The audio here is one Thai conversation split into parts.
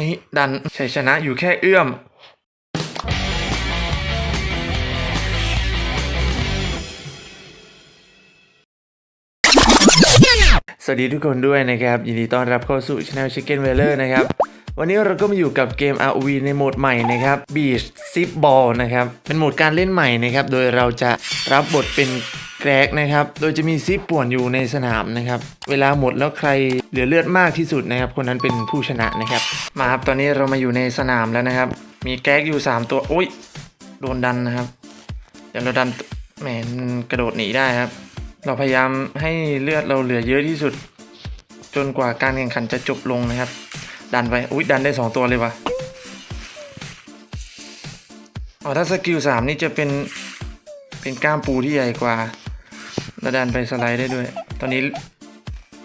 นี่ดันชัยชนะอยู่แค่เอื้อม สวัสดีทุกคนด้วยนะครับ ยินดีต้อนรับเข้าสู่ Channel Chicken w e l l e r นะครับ วันนี้เราก็มาอยู่กับเกม ROV ในโหมดใหม่นะครับ Beach Zip Ball นะครับ เป็นโหมดการเล่นใหม่นะครับ โดยเราจะรับบทเป็น รกนะครับ โดยจะมีซิปป่วนอยู่ในสนามนะครับ เวลาหมดแล้วใครเหลือเลือดมากที่สุดนะครับ คนนั้นเป็นผู้ชนะนะครับ มาครับ ตอนนี้เรามาอยู่ในสนามแล้วนะครับ มีแกรกอยู่ 3 ตัว โอ้ย โดนดันนะครับ เดี๋ยวเราดันแหมกระโดดหนีได้ครับ เราพยายามให้เลือดเราเหลือเยอะที่สุด จนกว่าการแข่งขันจะจบลงนะครับ ดันไป อุ้ยดันได้สองตัวเลยวะอ๋อถ้าสกิลสามนี่จะเป็นเป็นก้ามปูที่ใหญ่กว่า แล้วดันไปสไลด์ได้ด้วย ตอนนี้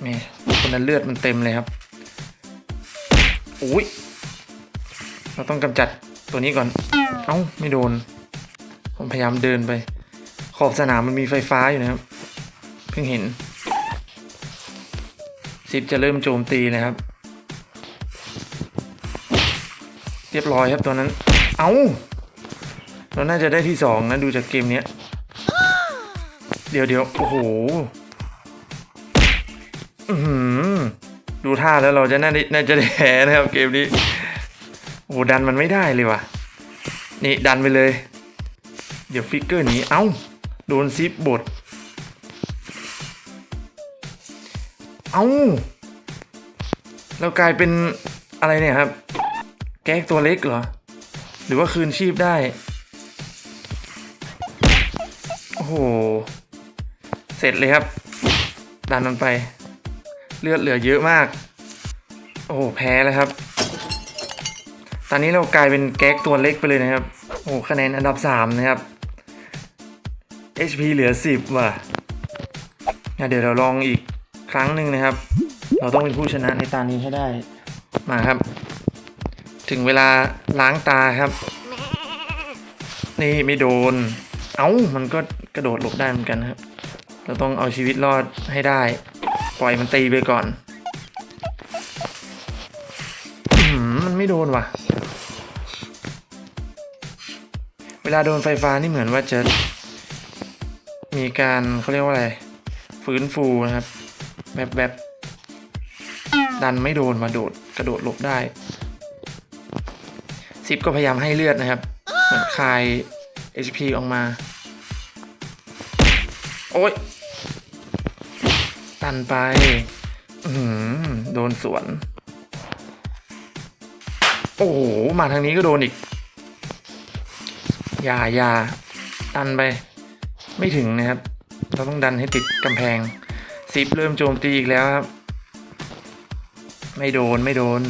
แหม่คนนั้นเลือดมันเต็มเลยครับอุ้ยเราต้องกำจัดตัวนี้ก่อน เอ้าไม่โดน ผมพยายามเดินไป ขอบสนามมันมีไฟฟ้าอยู่นะครับ เพิ่งเห็นซิปจะเริ่มโจมตีนะครับ เรียบร้อยครับตัวนั้น เอา้าเราน่าจะได้ที่สองนะดูจากเกมเนี้ย เดี๋ยวเดี๋ยวโอ้โหดูท่าแล้วเราจะน่าน่าจะได้แพ้นะครับเกมนี้โอ้ดันมันไม่ได้เลยว่ะ นี่ดันไปเลย เดี๋ยวฟิกเกอร์หนีเอ้า โดนซิปบดเอ้าเรากลายเป็นอะไรเนี่ยครับ แก๊กตัวเล็กเหรอ หรือว่าคืนชีพได้ โอ้โห เสร็จเลยครับ ดันมันไป เลือดเหลือเยอะมาก โอ้โหแพ้แล้วครับ ตอนนี้เรากลายเป็นแก๊กตัวเล็กไปเลยนะครับ โอ้โคะแนนอันดับ 3 นะครับ HP เหลือ 10 ว่ะเดี๋ยวเราลองอีกครั้งหนึ่งนะครับ เราต้องเป็นผู้ชนะในตานี้ให้ได้ มาครับ ถึงเวลาล้างตาครับ นี่ไม่โดน เอ้า มันก็กระโดดหลบได้เหมือนกันครับ เราต้องเอาชีวิตรอดให้ได้ ปล่อยมันตีไปก่อนมันไม่โดนว่ะ เวลาโดนไฟฟ้านี่เหมือนว่าจะ มีการเขาเรียกว่าอะไร ฟื้นฟูนะครับ แบบแบบดันไม่โดนมาโดดกระโดดหลบได้ซิปก็พยายามให้เลือดนะครับ เหมือนคาย HP ออกมา โอ้ยดันไป อือหือโดนสวน โอ้โห มาทางนี้ก็โดนอีก อย่าอย่าดันไป ไม่ถึงนะครับ เราต้องดันให้ติดกำแพงซิปเริ่มโจมตีอีกแล้วครับ ไม่โดนไม่โดน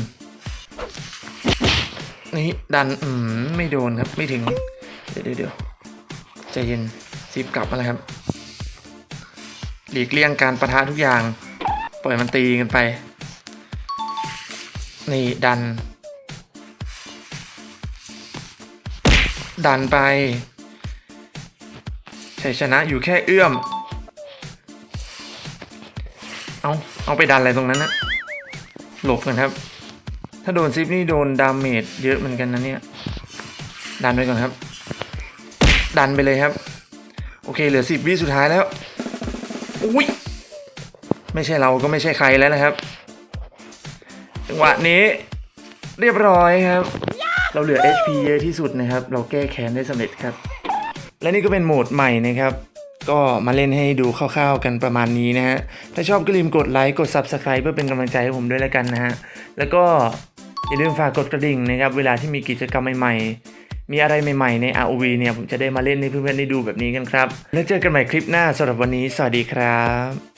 นี่ดัน อืม ไม่โดนครับ ไม่ถึง เดี๋ยวเดี๋ยวเดี๋ยวใจเย็นซิปกลับมาแล้วครับ หลีกเลี่ยงการประทะทุกอย่าง ปล่อยมันตีกันไป นี่ดัน ดันไปชัยชนะอยู่แค่เอื้อม เอาเอาไปดันอะไรตรงนั้นนะหลบกันครับ ถ้าโดนซิปนี่โดนดาเมจเยอะเหมือนกันนะเนี่ย ดันไปก่อนครับ ดันไปเลยครับ โอเคเหลือสิบวิสุดท้ายแล้ว อุ้ยไม่ใช่เราก็ไม่ใช่ใครแล้วนะครับจังหวะนี้เรียบร้อยครับ เราเหลือ HP เยอะที่สุดนะครับ เราแก้แค้นได้สำเร็จครับ และนี่ก็เป็นโหมดใหม่นะครับ ก็มาเล่นให้ดูคร่าวๆกันประมาณนี้นะฮะ ถ้าชอบก็ลืมกดไลค์ กด Subscribe เพื่อเป็นกำลังใจให้ผมด้วยแล้วกันนะฮะ แล้วก็อย่าลืมฝากกดกระดิ่งนะครับ เวลาที่มีกิจกรรมใหม่ๆ มีอะไรใหม่ๆใน ROV เนี่ยผมจะได้มาเล่นให้เพื่อนๆได้ดูแบบนี้กันครับ แล้วเจอกันใหม่คลิปหน้าสำหรับวันนี้ สวัสดีครับ